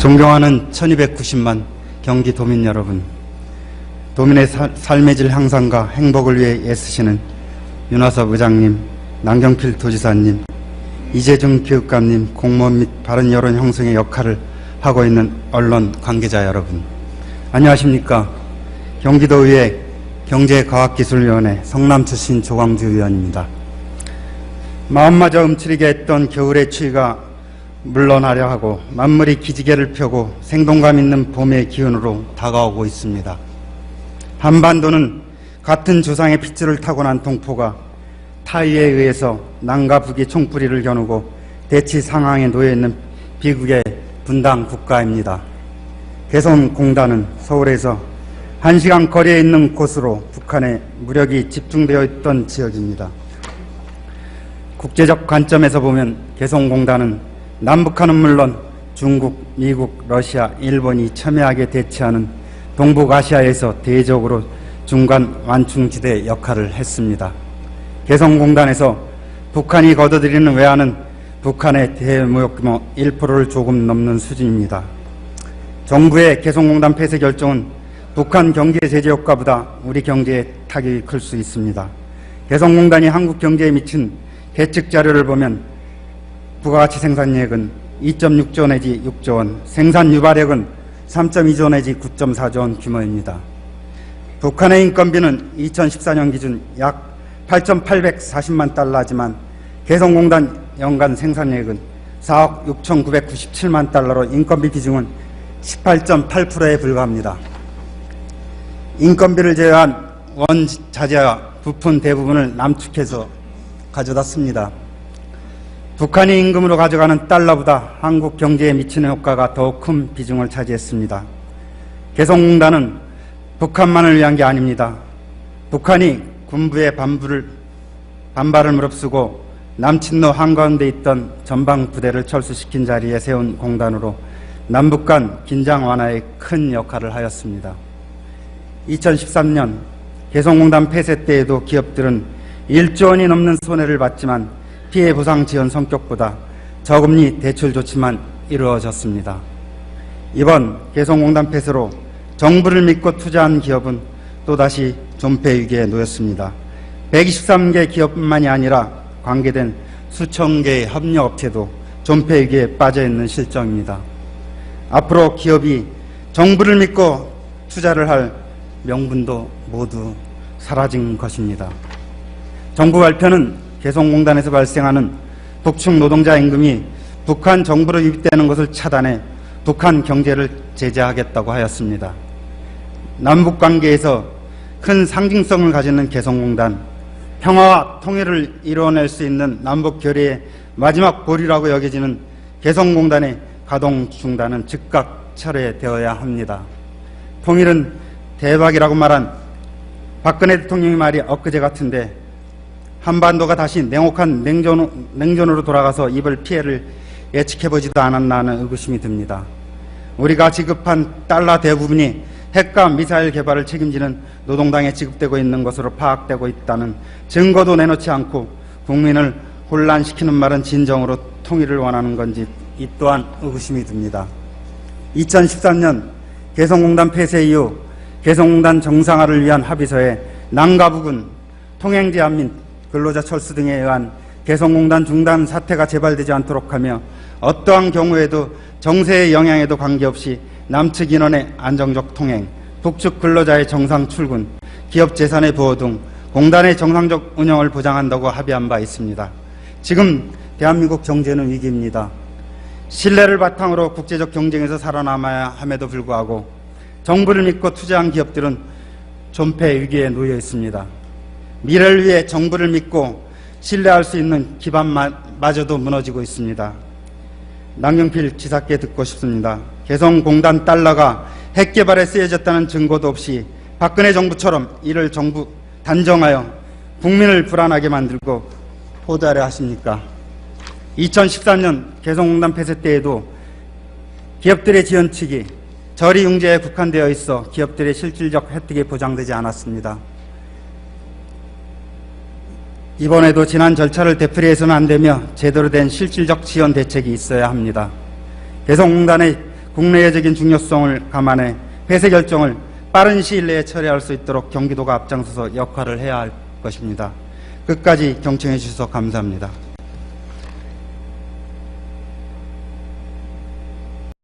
존경하는 1290만 경기 도민 여러분, 도민의 사- 삶의 질 향상과 행복을 위해 애쓰시는 윤화섭 의장님, 남경필 도지사님, 이재중 교육감님, 공무원 및 바른 여론 형성의 역할을 하고 있는 언론 관계자 여러분, 안녕하십니까? 경기도의회 경제과학기술위원회 성남 출신 조광주 의원입니다. 마음마저 움츠리게 했던 겨울의 추위가 물러나려 하고 만물이 기지개를 펴고 생동감 있는 봄의 기운으로 다가오고 있습니다. 한반도는 같은 조상의 핏줄을 타고난 동포가 타의에 의해서 남과 북이 총뿌리를 겨누고 대치 상황에 놓여 있는 비극의 분당 국가입니다. 개성공단은 서울에서 1시간 거리에 있는 곳으로 북한의 무력이 집중되어 있던 지역입니다. 국제적 관점에서 보면 개성공단은 남북한은 물론 중국, 미국, 러시아, 일본이 첨예하게 대치하는 동북아시아에서 대적으로 중간 완충지대 역할을 했습니다. 개성공단에서 북한이 거둬들이는 외화는 북한의 대무역 규모 1%를 조금 넘는 수준입니다. 정부의 개성공단 폐쇄 결정은 북한 경제 제재 효과보다 우리 경제에 타격이 클 수 있습니다. 개성공단이 한국 경제에 미친 계측 자료를 보면 부가가치 생산액은 2.6조 내지 6조 원, 생산 유발액은 3.2조 내지 9.4조 원 규모입니다. 북한의 인건비는 2014년 기준 약 8,840만 달러지만 개성공단 연간 생산액은 4억 6,997만 달러로 인건비 비중은 18.8%에 불과합니다. 인건비를 제외한 원자재와 부품 대부분을 남측에서 가져다 씁니다. 북한이 임금으로 가져가는 달러보다 한국 경제에 미치는 효과가 더욱 큰 비중을 차지했습니다. 개성공단은 북한만을 위한 게 아닙니다. 북한이 군부의 반부를, 반발을 무릅쓰고 남친로 한가운데 있던 전방 부대를 철수시킨 자리에 세운 공단으로 남북 간 긴장 완화에 큰 역할을 하였습니다. 2013년 개성공단 폐쇄 때에도 기업들은 1조 원이 넘는 손해를 봤지만 피해 보상 지원 성격보다 저금리 대출 조치만 이루어졌습니다. 이번 개성공단 폐쇄로 정부를 믿고 투자한 기업은 또다시 존폐 위기에 놓였습니다. 123개 기업뿐만이 아니라 관계된 수천 개의 협력업체도 존폐 위기에 빠져 있는 실정입니다. 앞으로 기업이 정부를 믿고 투자를 할 명분도 모두 사라진 것입니다. 정부 발표는 개성공단에서 발생하는 북측 노동자 임금이 북한 정부로 유입되는 것을 차단해 북한 경제를 제재하겠다고 하였습니다. 남북 관계에서 큰 상징성을 가지는 개성공단, 평화와 통일을 이루어낼 수 있는 남북 결의의 마지막 볼이라고 여겨지는 개성공단의 가동 중단은 즉각 철회되어야 합니다. 통일은 대박이라고 말한 박근혜 대통령의 말이 엊그제 같은데 한반도가 다시 냉혹한 냉전, 냉전으로 돌아가서 입을 피해를 예측해보지도 않았나 하는 의구심이 듭니다. 우리가 지급한 달러 대부분이 핵과 미사일 개발을 책임지는 노동당에 지급되고 있는 것으로 파악되고 있다는 증거도 내놓지 않고 국민을 혼란시키는 말은 진정으로 통일을 원하는 건지 이 또한 의구심이 듭니다. 2013년 개성공단 폐쇄 이후 개성공단 정상화를 위한 합의서에 남과 북은 통행 제한 및 근로자 철수 등에 의한 개성공단 중단 사태가 재발되지 않도록 하며 어떠한 경우에도 정세의 영향에도 관계없이 남측 인원의 안정적 통행, 북측 근로자의 정상 출근, 기업 재산의 보호 등 공단의 정상적 운영을 보장한다고 합의한 바 있습니다. 지금 대한민국 경제는 위기입니다. 신뢰를 바탕으로 국제적 경쟁에서 살아남아야 함에도 불구하고 정부를 믿고 투자한 기업들은 존폐 위기에 놓여 있습니다. 미래를 위해 정부를 믿고 신뢰할 수 있는 기반마저도 무너지고 있습니다. 남경필 지사께 듣고 싶습니다. 개성공단 달러가 핵 개발에 쓰여졌다는 증거도 없이 박근혜 정부처럼 이를 정부 단정하여 국민을 불안하게 만들고 포달해 하십니까? 2013년 개성공단 폐쇄 때에도 기업들의 지원책이 저리융제에 국한되어 있어 기업들의 실질적 혜택이 보장되지 않았습니다. 이번에도 지난 절차를 되풀이해서는 안 되며 제대로 된 실질적 지원 대책이 있어야 합니다. 개성공단의 국내외적인 중요성을 감안해 폐쇄 결정을 빠른 시일 내에 처리할 수 있도록 경기도가 앞장서서 역할을 해야 할 것입니다. 끝까지 경청해 주셔서 감사합니다.